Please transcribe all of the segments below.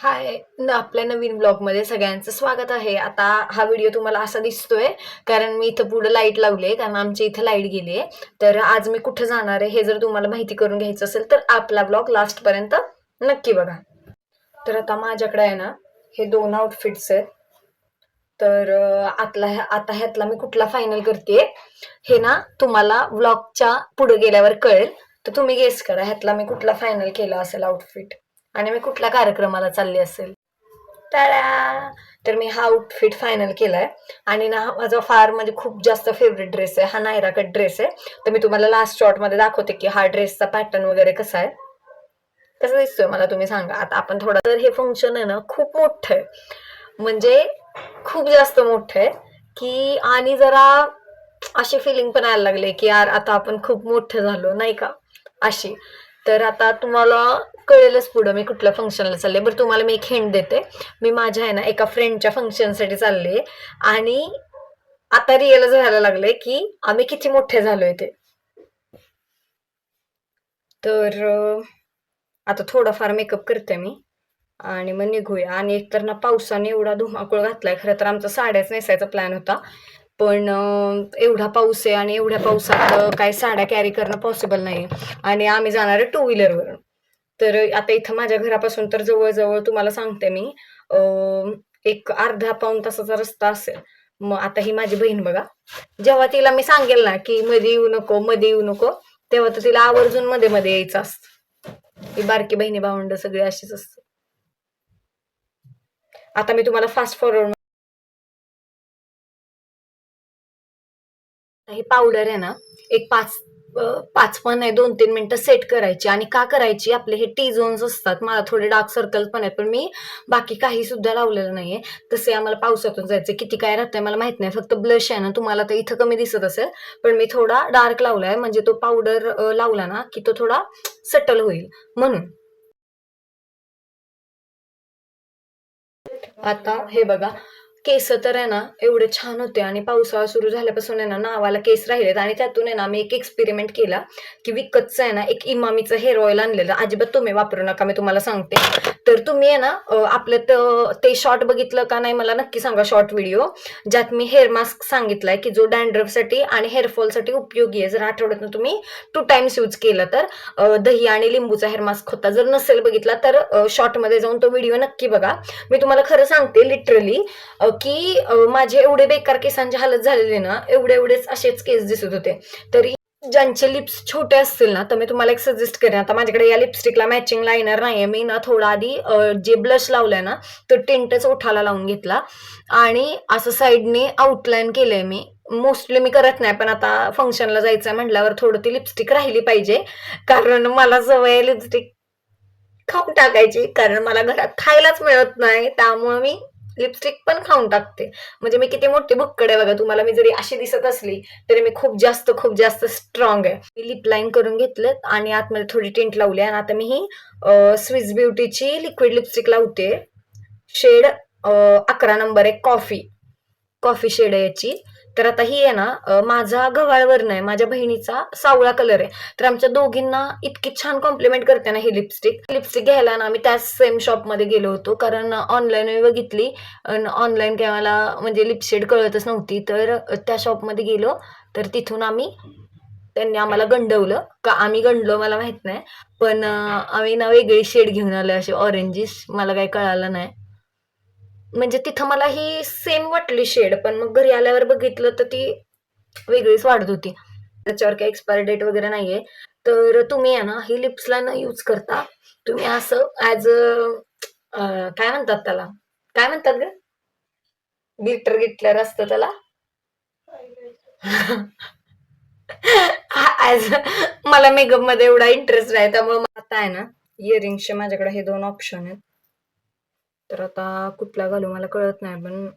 हाय न आपल्या नवीन ब्लॉगमध्ये सगळ्यांचं स्वागत आहे. आता हा व्हिडिओ तुम्हाला असा दिसतोय कारण मी इथं पुढे लाइट लावली कारण आमच्या इथं लाइट गेली आहे तर आज मी कुठं जाणार आहे हे जर तुम्हाला माहिती करून घ्यायचं असेल तर आपला ब्लॉग लास्टपर्यंत नक्की बघा. तर आता माझ्याकडे आहे ना हे दोन आउटफिट्स आहेत. तर आतला आता ह्यातला मी कुठला फायनल करते हे ना तुम्हाला ब्लॉगच्या पुढे गेल्यावर कळेल. तर तुम्ही गेस करा ह्यातला मी कुठला फायनल केला असेल आउटफिट आणि मी कुठल्या कार्यक्रमाला चालली असेल? टाळ्या! तर मी हा आउटफिट फायनल केलाय. आणि ना हा माझा फार म्हणजे खूप जास्त फेवरेट ड्रेस आहे. हा नायरा कट ड्रेस आहे. तर मी तुम्हाला लास्ट शॉर्टमध्ये दाखवते की हा ड्रेसचा पॅटर्न वगैरे कसा आहे. कसं दिसतोय मला तुम्ही सांगा. आता आपण थोडा तर हे फंक्शन आहे ना खूप मोठं आहे. म्हणजे खूप जास्त मोठं आहे की आणि जरा अशी फिलिंग पण यायला लागले की यार आता आपण खूप मोठं झालो नाही का? अशी. तर आता तुम्हाला कळेलच पुढं मी कुठल्या फंक्शनला चालले बरं तुम्हाला मी एक हिंट देते. मी माझ्या आहे ना एका फ्रेंडच्या फंक्शनसाठी चालले आणि आता रिअलाइज व्हायला लागले की आम्ही किती मोठे झालोय ते. तर आता थोडाफार मेकअप करते मी. आणि मग निघूया. आणि एकतर ना पावसाने एवढा धुमाकूळ घातलाय खरं तर आमचा साड्याच नेसायचा प्लॅन होता. पण एवढा पाऊस आहे आणि एवढ्या पावसात काय साड्या कॅरी करणं पॉसिबल नाही. आणि आम्ही जाणार आहे टू व्हीलरवर तर आता इथं माझ्या घरापासून तर जवळजवळ तुम्हाला सांगते मी एक अर्धा पाऊण तासाचा रस्ता असेल. मग आता ही माझी बहीण बघा. जेव्हा तिला मी सांगेल ना की मध्ये येऊ नको मध्ये येऊ नको तेव्हा तर तिला आवर्जून मध्ये मध्ये यायचं असतं. ही बारकी बहिणी भावंड सगळी अशीच असते आता मी तुम्हाला फास्ट फॉरवर्ड ही पावडर आहे ना एक पाच पाच पण नाही दोन तीन मिनिटं सेट करायची आणि का करायची? आपले हे टी झोन्स असतात. मला थोडे डार्क सर्कल्स पण आहेत पण मी बाकी काही सुद्धा लावलेलं नाहीये. तसे आम्हाला पावसातून जायचं किती काय राहतंय मला माहीत नाही. फक्त ब्लश आहे ना तुम्हाला तर इथं कमी दिसत असेल पण मी थोडा डार्क लावलाय. म्हणजे तो पावडर लावला ना की तो थोडा सटल होईल. म्हणून. आता हे बघा. केस तर आहे ना एवढे छान होते आणि पावसाळा सुरू झाल्यापासून आहे ना नावाला केस राहिलेत आणि त्यातून आहे ना मी एक एक्सपेरिमेंट केला की विकतचं आहे ना एक इमामीचं हेअर ऑइल आणलेलं. अजिबात तुम्ही वापरू नका मी तुम्हाला सांगते. तर तुम्ही आहे ना आपलं ते शॉर्ट बघितलं का नाही मला नक्की सांगा शॉर्ट व्हिडिओ ज्यात मी हेअर मास्क सांगितलाय की जो डॅन्ड्रफसाठी आणि हेअरफॉलसाठी उपयोगी आहे. जर आठवड्यातून तुम्ही टू टाइम्स यूज केला तर दही आणि लिंबूचा हेअर मास्क होता. जर नसेल बघितला तर शॉर्टमध्ये जाऊन तो व्हिडिओ नक्की बघा. मी तुम्हाला खरं सांगते लिटरली की माझे एवढे बेकार केसांची हालत झालेले ना एवढे एवढेच असेच केस दिसत होते. तरी ज्यांचे लिप्स छोटे असतील ना तर मी तुम्हाला एक सजेस्ट करेन. आता माझ्याकडे या लिपस्टिकला मॅचिंग लायनर नाहीये. मी ना थोडा आधी जे ब्लश लावलाय ना तो टिंटच ओठाला लावून घेतला. आणि असं साईडने आउटलाईन केलंय मी. मोस्टली मी करत नाही पण आता फंक्शनला जायचंय म्हटल्यावर थोडं ती लिपस्टिक राहिली पाहिजे. कारण मला जवळ लिपस्टिक खाऊन टाकायची. कारण मला घरात खायलाच मिळत नाही. त्यामुळे मी लिपस्टिक पण खाऊन टाकते. म्हणजे मी किती मोठी भुक्कड आहे बघा तुम्हाला मी जरी अशी दिसत असली तरी मी खूप जास्त खूप जास्त स्ट्रॉंग आहे. मी लिप लाईन करून घेतलं आणि आतमध्ये थोडी टिंट लावली आणि आता मी ही स्विस ब्युटीची लिक्विड लिपस्टिक लावते. शेड अकरा नंबर आहे कॉफी कॉफी शेड आहे याची. तर आता ही आहे ना माझा माझा वर्ण आहे माझ्या बहिणीचा सावळा कलर आहे. तर आमच्या दोघींना इतकी छान कॉम्प्लिमेंट करते ना ही लिपस्टिक लिपस्टिक घ्यायला ना आम्ही त्याच सेम शॉपमध्ये गेलो होतो कारण ऑनलाईन मी बघितली ऑनलाईन काय मला म्हणजे लिपशेड कळतच नव्हती. तर त्या शॉपमध्ये गेलो तर तिथून आम्ही त्यांनी आम्हाला गंडवलं. का आम्ही गंडलो मला माहीत नाही पण आम्ही ना वेगळी शेड घेऊन आलो अशी ऑरेंजिस मला काही कळालं नाही. म्हणजे तिथं मला ही सेम वाटली शेड पण मग घरी आल्यावर बघितलं तर ती वेगळीच वाढत होती. त्याच्यावर काही एक्सपायरी डेट वगैरे नाहीये. तर तुम्ही आहे ना ही लिप्सला न यूज करता तुम्ही असं ऍज अ काय म्हणतात त्याला? काय म्हणतात ग? ग्लिटर गिटलर असतं त्याला? ऍज मला मेकअपमध्ये एवढा इंटरेस्ट आहे त्यामुळे आता आहे ना इयरिंगचे माझ्याकडे हे दोन ऑप्शन आहेत. तर आता कुठला घालू मला कळत नाही पण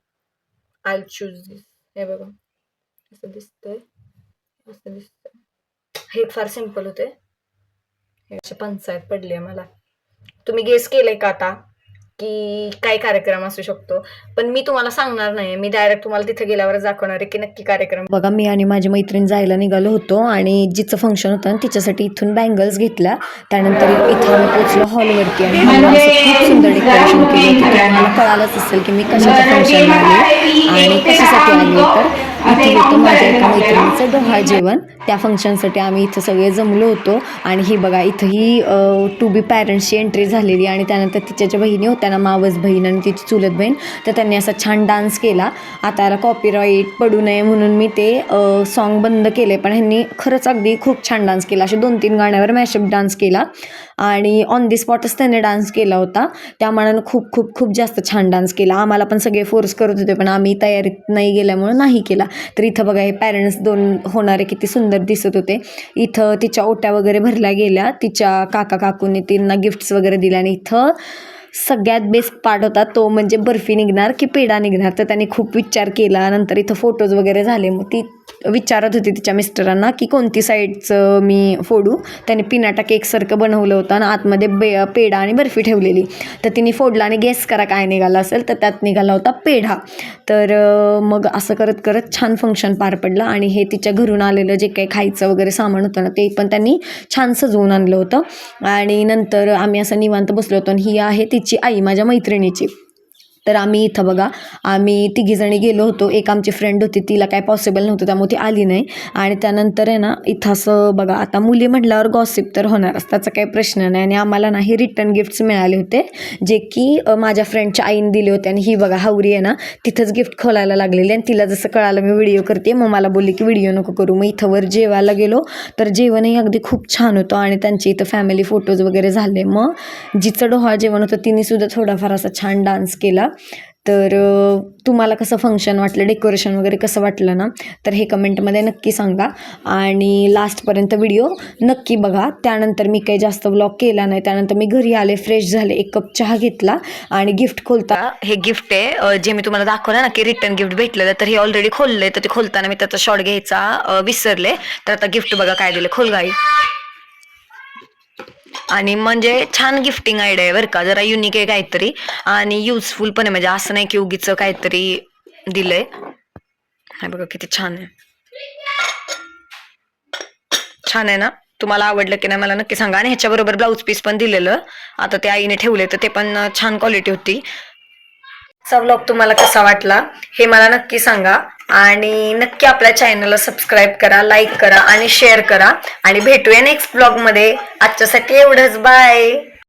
आय चूज दिस हे बघा. असं दिसतंय. असं दिसतंय. हे फार सिंपल होते हे असे पंचायत पडली आहे मला. तुम्ही गेस केलंय का आता? की काय कार्यक्रम असू शकतो. पण मी तुम्हाला सांगणार नाही. मी डायरेक्ट तुम्हाला तिथे गेल्यावर दाखवणार आहे की नक्की कार्यक्रम. बघा मी आणि माझी मैत्रीण जायला निघालो होतो आणि जिचं फंक्शन होतं ना तिच्यासाठी इथून बँगल्स घेतल्या. त्यानंतर इथं आम्ही पोचलो हॉलवरती आणि खूप सुंदर डेकोरेशन केलं. कळालंच असेल की मी कशाच्या फंक्शन आले होतं माझ्या एका मैत्रिणीचं डोहाळ जेवण. त्या फंक्शनसाठी आम्ही इथं सगळे जमलो होतो. आणि ही बघा इथं ही टू बी पॅरेंट्सची एंट्री झालेली. आणि त्यानंतर तिच्या ज्या बहिणी होत्या ना मावस बहीण आणि तिची चुलत बहीण. तर त्यांनी असा छान डान्स केला. आता याला कॉपीराईट पडू नये म्हणून मी ते सॉन्ग बंद केले. पण ह्यांनी खरंच अगदी खूप छान डान्स केला. असे दोन तीन गाण्यावर मॅशअप डान्स केला. आणि ऑन दी स्पॉटच त्याने डान्स केला होता. त्या मानानं खूप खूप खूप जास्त छान डान्स केला. आम्हाला पण सगळे फोर्स करत होते पण आम्ही तयारीत नाही गेल्यामुळं नाही केला. तर इथं बघा हे पॅरेंट्स दोन होणारे किती सुंदर दिसत होते. इथं तिच्या ओट्या वगैरे भरल्या गेल्या. तिच्या काका काकूंनी त्यांना गिफ्ट्स वगैरे दिल्या आणि इथं सगळ्यात बेस्ट पार्ट होता तो म्हणजे बर्फी निघणार की पेढा निघणार. तर त्यांनी खूप विचार केला. नंतर इथं फोटोज वगैरे झाले. मग ती विचारत होती तिच्या मिस्टरांना की कोणती साईडचं मी फोडू. त्याने पिनाटा केकसारखं बनवलं होतं आणि आतमध्ये बे पेढा आणि बर्फी ठेवलेली. तर तिने फोडला आणि गेस करा काय निघाला असेल. तर त्यात निघाला होता पेढा. तर मग असं करत करत छान फंक्शन पार पडलं आणि हे तिच्या घरून आलेलं जे काही खायचं वगैरे सामान होतं ना ते पण त्यांनी छान सजवून आणलं होतं. आणि नंतर आम्ही असं निवांत बसलो होतो आणि ही आहे तिची आई माझ्या मैत्रिणीची. तर आम्ही इथं बघा आम्ही तिघीजणी गेलो होतो. एक आमची फ्रेंड होती तिला काय पॉसिबल नव्हतं त्यामुळे ती आली नाही. आणि त्यानंतर आहे ना इथं असं बघा आता मुली म्हटल्यावर गॉसिप तर होणारच त्याचा काही प्रश्न नाही. आणि आम्हाला ना हे रिटर्न गिफ्ट्स मिळाले होते जे की माझ्या फ्रेंडच्या आईने दिले होते. आणि ही बघा हावरी आहे ना तिथंच गिफ्ट खोलायला लागलेली आणि तिला जसं कळालं मी व्हिडिओ करते. मग मला बोलली की व्हिडिओ नको करू. मग इथं वर जेवायला गेलो. तर जेवणही अगदी खूप छान होतं. आणि त्यांचे इथं फॅमिली फोटोज वगैरे झाले. मग जिचं डोहाळ जेवण होतं तिने सुद्धा थोडाफार असा छान डान्स केला. तर तुम्हाला कसं फंक्शन वाटलं? डेकोरेशन वगैरे कसं वाटलं ना? तर हे कमेंटमध्ये नक्की सांगा. आणि लास्टपर्यंत व्हिडिओ नक्की बघा. त्यानंतर मी काही जास्त ब्लॉग केला नाही. त्यानंतर मी घरी आले फ्रेश झाले एक कप चहा घेतला आणि गिफ्ट खोलता हे गिफ्ट आहे. जे मी तुम्हाला दाखवलं ना की रिटर्न गिफ्ट भेटलेलं तर हे ऑलरेडी खोललंय. तर ते खोलताना मी त्याचा शॉर्ट घ्यायचा विसरले. तर आता गिफ्ट बघा काय दिलं. खोल गाई आणि म्हणजे छान गिफ्टिंग आयडिया आहे बरं का. जरा युनिक आहे काहीतरी. आणि युजफुल पण आहे. म्हणजे असं नाही की उगीच काहीतरी दिलंय. हे बघा किती छान आहे. छान आहे ना? तुम्हाला आवडलं की नाही मला नक्की सांगा. आणि ह्याच्याबरोबर ब्लाऊज पीस पण दिलेलं. आता ते आईने ठेवले तर ते पण छान क्वालिटी होती. चा व्लॉग तुम्हाला कसा वाटला हे मला नक्की सांगा. आणि नक्की आपल्या चॅनलला सबस्क्राईब करा लाईक करा आणि शेअर करा. आणि भेटूया नेक्स्ट ब्लॉगमध्ये आजच्यासाठी एवढंच. बाय